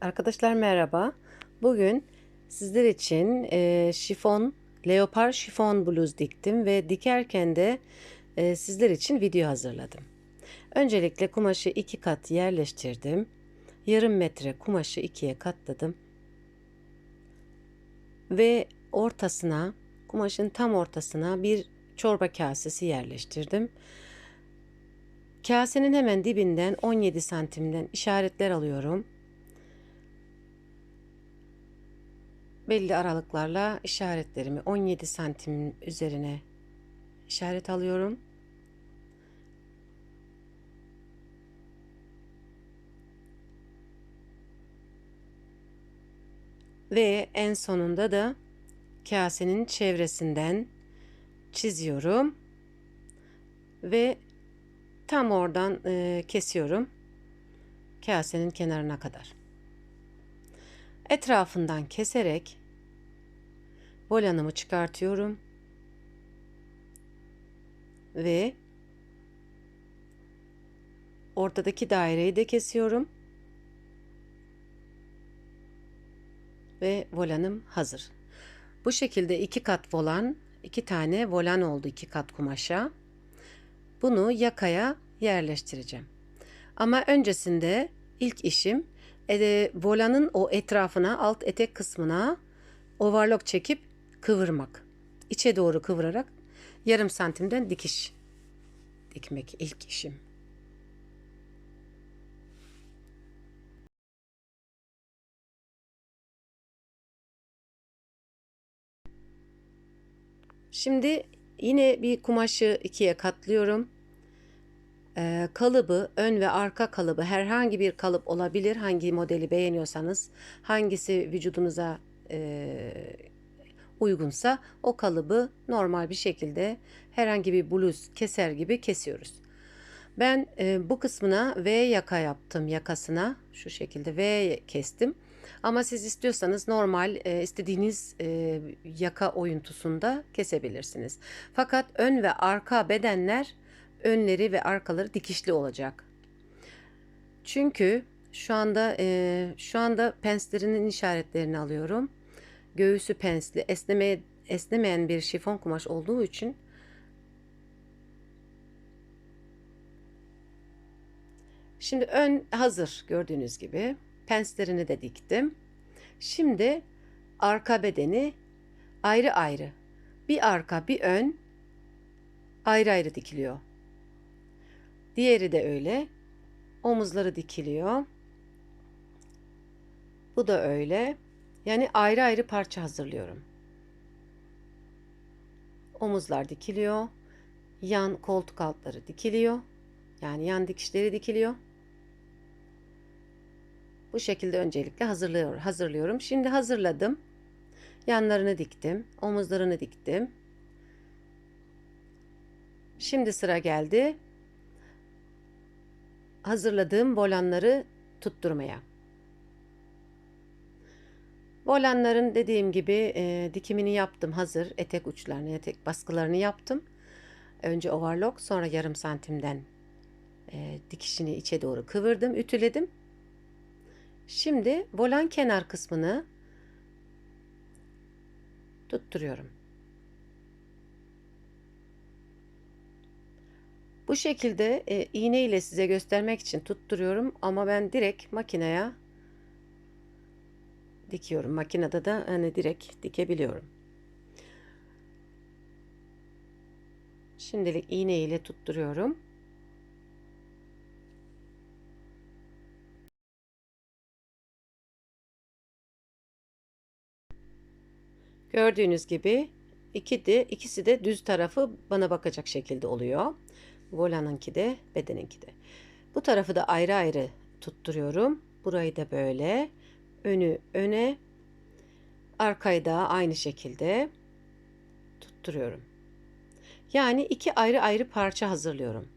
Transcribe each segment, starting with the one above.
Arkadaşlar merhaba. Bugün sizler için e, şifon, leopar şifon bluz diktim ve dikerken de e, sizler için video hazırladım. Öncelikle kumaşı iki kat yerleştirdim. Yarım metre kumaşı ikiye katladım. Ve ortasına, kumaşın tam ortasına bir çorba kasesi yerleştirdim. Kasenin hemen dibinden 17 santimden işaretler alıyorum. Belli aralıklarla işaretlerimi 17 santim üzerine işaret alıyorum. Ve en sonunda da kasenin çevresinden çiziyorum. Ve tam oradan kesiyorum. Kasenin kenarına kadar. Etrafından keserek volanımı çıkartıyorum. Ve ortadaki daireyi de kesiyorum. Ve volanım hazır. Bu şekilde iki kat volan, iki tane volan oldu iki kat kumaşa. Bunu yakaya yerleştireceğim. Ama öncesinde ilk işim e, volanın o etrafına, alt etek kısmına overlock çekip kıvırmak. İçe doğru kıvırarak yarım santimden dikiş dikmek ilk işim. Şimdi yine bir kumaşı ikiye katlıyorum. Ee, kalıbı, ön ve arka kalıbı herhangi bir kalıp olabilir. Hangi modeli beğeniyorsanız, hangisi vücudunuza e, uygunsa o kalıbı normal bir şekilde herhangi bir bluz keser gibi kesiyoruz. Ben e, bu kısmına V yaka yaptım yakasına şu şekilde V kestim. Ama siz istiyorsanız normal e, istediğiniz e, yaka oyuntusunda kesebilirsiniz. Fakat ön ve arka bedenler önleri ve arkaları dikişli olacak. Çünkü şu anda e, şu anda penslerinin işaretlerini alıyorum. Göğüsü pensli, esnemeye esnemeyen bir şifon kumaş olduğu için Şimdi ön hazır gördüğünüz gibi. Penslerini de diktim. Şimdi arka bedeni ayrı ayrı. Bir arka bir ön ayrı ayrı dikiliyor. Diğeri de öyle. Omuzları dikiliyor. Bu da öyle. Yani ayrı ayrı parça hazırlıyorum. Omuzlar dikiliyor. Yan koltuk altları dikiliyor. Yani yan dikişleri dikiliyor. Bu şekilde öncelikle hazırlıyorum. hazırlıyorum. Şimdi hazırladım. Yanlarını diktim. Omuzlarını diktim. Şimdi sıra geldi. Hazırladığım volanları tutturmaya. Volanların dediğim gibi e, dikimini yaptım hazır. Etek uçlarını, etek baskılarını yaptım. Önce overlock sonra yarım santimden e, dikişini içe doğru kıvırdım, ütüledim. Şimdi volan kenar kısmını tutturuyorum. Bu şekilde e, iğne ile size göstermek için tutturuyorum ama ben direkt makineye dikiyorum. Makinede de hani direkt dikebiliyorum. Şimdilik iğne ile tutturuyorum. Gördüğünüz gibi iki de, ikisi de düz tarafı bana bakacak şekilde oluyor. Volanınki de bedeninki de. Bu tarafı da ayrı ayrı tutturuyorum. Burayı da böyle. Önü öne. Arkayı da aynı şekilde tutturuyorum. Yani iki ayrı ayrı parça hazırlıyorum.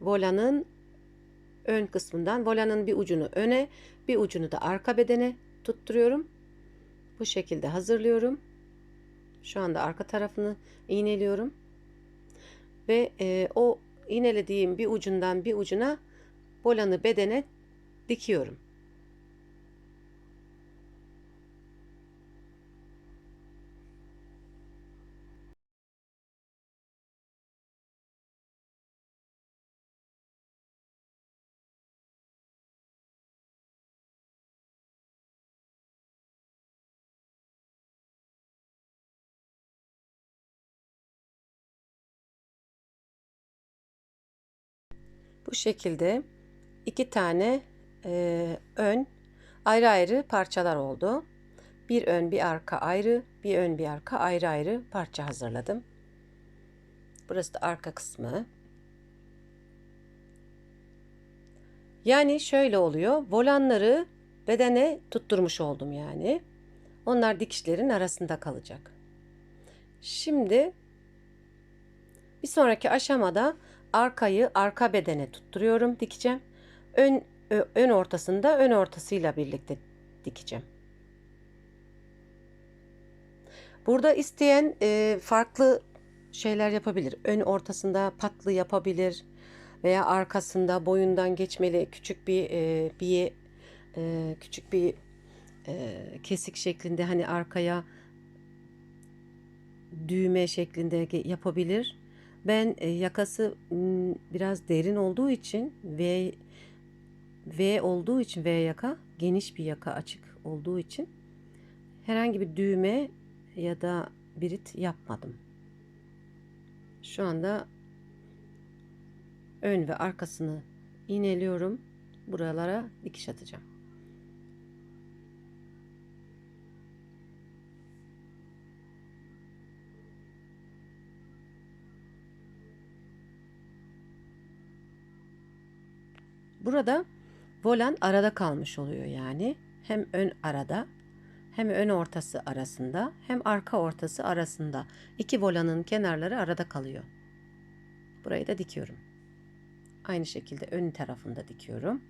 Volanın ön kısmından volanın bir ucunu öne, bir ucunu da arka bedene tutturuyorum. Bu şekilde hazırlıyorum. Şu anda arka tarafını iğneliyorum. Ve e, o iğnelediğim bir ucundan bir ucuna volanı bedene dikiyorum. Bu şekilde iki tane e, ön ayrı ayrı parçalar oldu. Bir ön bir arka ayrı, bir ön bir arka ayrı ayrı parça hazırladım. Burası da arka kısmı. Yani şöyle oluyor. Volanları bedene tutturmuş oldum yani. Onlar dikişlerin arasında kalacak. Şimdi bir sonraki aşamada arkayı arka bedene tutturuyorum, dikeceğim. Ön ön ortasında ön ortasıyla birlikte dikeceğim. Burada isteyen e, farklı şeyler yapabilir. Ön ortasında patlı yapabilir veya arkasında boyundan geçmeli küçük bir e, bir e, küçük bir e, kesik şeklinde hani arkaya düğme şeklinde yapabilir. Ben e, yakası biraz derin olduğu için ve V olduğu için V yaka geniş bir yaka açık olduğu için herhangi bir düğme ya da birit yapmadım. Şu anda ön ve arkasını iğneliyorum. Buralara dikiş atacağım. Burada volan arada kalmış oluyor yani. Hem ön arada hem ön ortası arasında hem arka ortası arasında. İki volanın kenarları arada kalıyor. Burayı da dikiyorum. Aynı şekilde ön tarafında dikiyorum.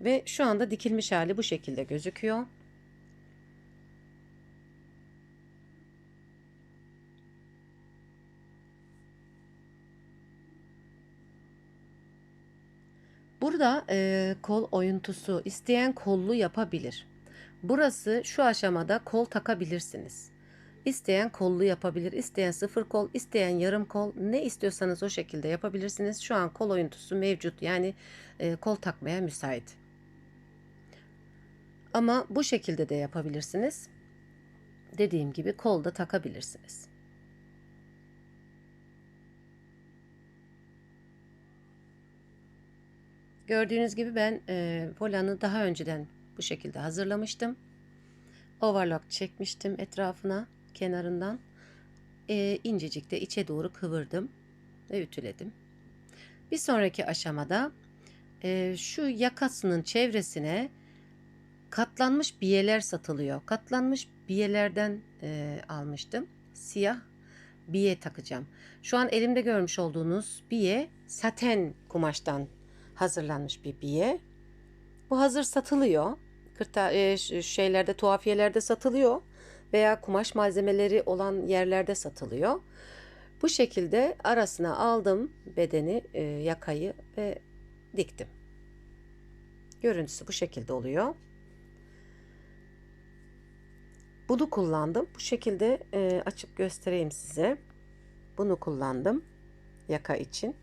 Ve şu anda dikilmiş hali bu şekilde gözüküyor. Burada e, kol oyuntusu isteyen kollu yapabilir. Burası şu aşamada kol takabilirsiniz. İsteyen kollu yapabilir, isteyen sıfır kol, isteyen yarım kol, ne istiyorsanız o şekilde yapabilirsiniz. Şu an kol oyuntusu mevcut yani e, kol takmaya müsait. Ama bu şekilde de yapabilirsiniz. Dediğim gibi kol da takabilirsiniz. Gördüğünüz gibi ben e, volanı daha önceden bu şekilde hazırlamıştım. Overlock çekmiştim etrafına kenarından. E, incecik de içe doğru kıvırdım ve ütüledim. Bir sonraki aşamada e, şu yakasının çevresine katlanmış biyeler satılıyor. Katlanmış biyelerden e, almıştım. Siyah biye takacağım. Şu an elimde görmüş olduğunuz biye saten kumaştan hazırlanmış bir biye. Bu hazır satılıyor. Kırta, e, şeylerde tuhafiyelerde satılıyor veya kumaş malzemeleri olan yerlerde satılıyor. Bu şekilde arasına aldım bedeni, e, yakayı ve diktim. Görüntüsü bu şekilde oluyor. Bunu kullandım. Bu şekilde e, açıp göstereyim size. Bunu kullandım yaka için.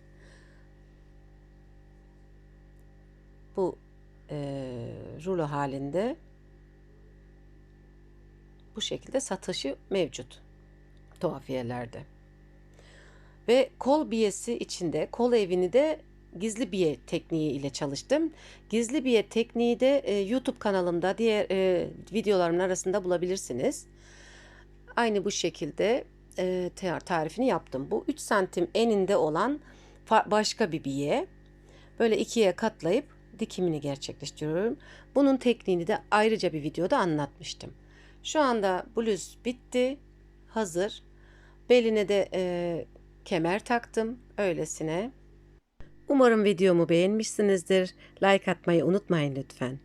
Bu e, rulo halinde bu şekilde satışı mevcut tuhafiyelerde. Ve kol biyesi içinde kol evini de gizli biye tekniği ile çalıştım. Gizli biye tekniği de e, YouTube kanalımda diğer e, videolarımın arasında bulabilirsiniz. Aynı bu şekilde e, tarifini yaptım. Bu 3 santim eninde olan başka bir biye. Böyle ikiye katlayıp dikimini gerçekleştiriyorum. Bunun tekniğini de ayrıca bir videoda anlatmıştım. Şu anda bluz bitti. Hazır. Beline de e, kemer taktım. Öylesine. Umarım videomu beğenmişsinizdir. Like atmayı unutmayın lütfen.